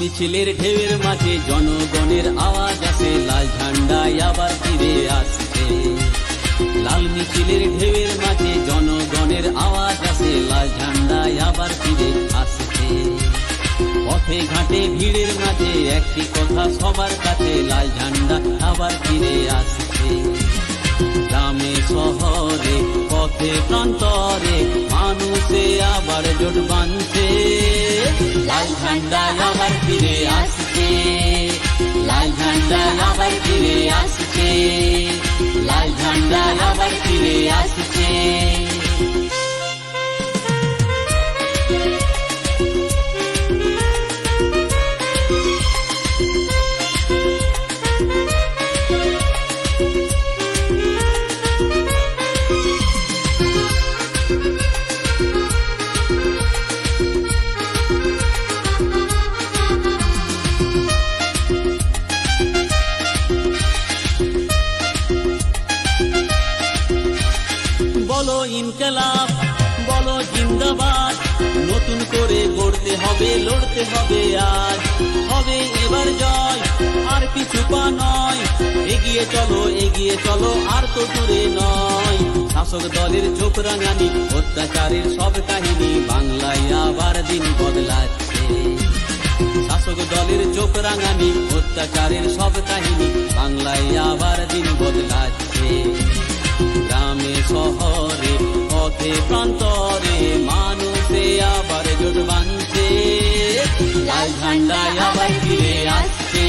মিছিলের ঢেউয়ের মাঝে জনগণের আওয়াজ আছে লাল ঝান্ডায় আবার ফিরে আসছে। লাল মিছিলের ঢেউয়ের মাঝে জনগণের আওয়াজ আছে লাল ঝান্ডায় আবার ফিরে আসছে। পথে ঘাটে ভিড়ের মাঝে একটি কথা সবার কাছে। লাল ঝান্ডা আবার ফিরে আসছে। গ্রামে, শহরে, পথে, প্রান্তরে মানুষে আবার জোট বাঁধছে। লাল ঝান্ডা আবার ফিরে আসছে লাল ঝান্ডা আবার ফিরে আসছে ইনকলাব বলো জিন্দাবাদ, নতুন করে গড়তে হবে, লড়তে হবে আজ। হবে এবার জয়, আর পিছু পা নয়। এগিয়ে চলো এগিয়ে চলো, আর তো দূরে নয়। শাসক দলের চোখ রাঙানি, অত্যাচারের সব কাহিনী বাংলায় আবার দিন বদলাচ্ছে। শাসক দলের চোখ রাঙানি, অত্যাচারের সব কাহিনী বাংলায় আবার দিন বদলাচ্ছে। পথে প্রান্তরে মানুষে আবার জোট বাঁধছে। লাল ঝান্ডায় আবার ফিরে আসছে।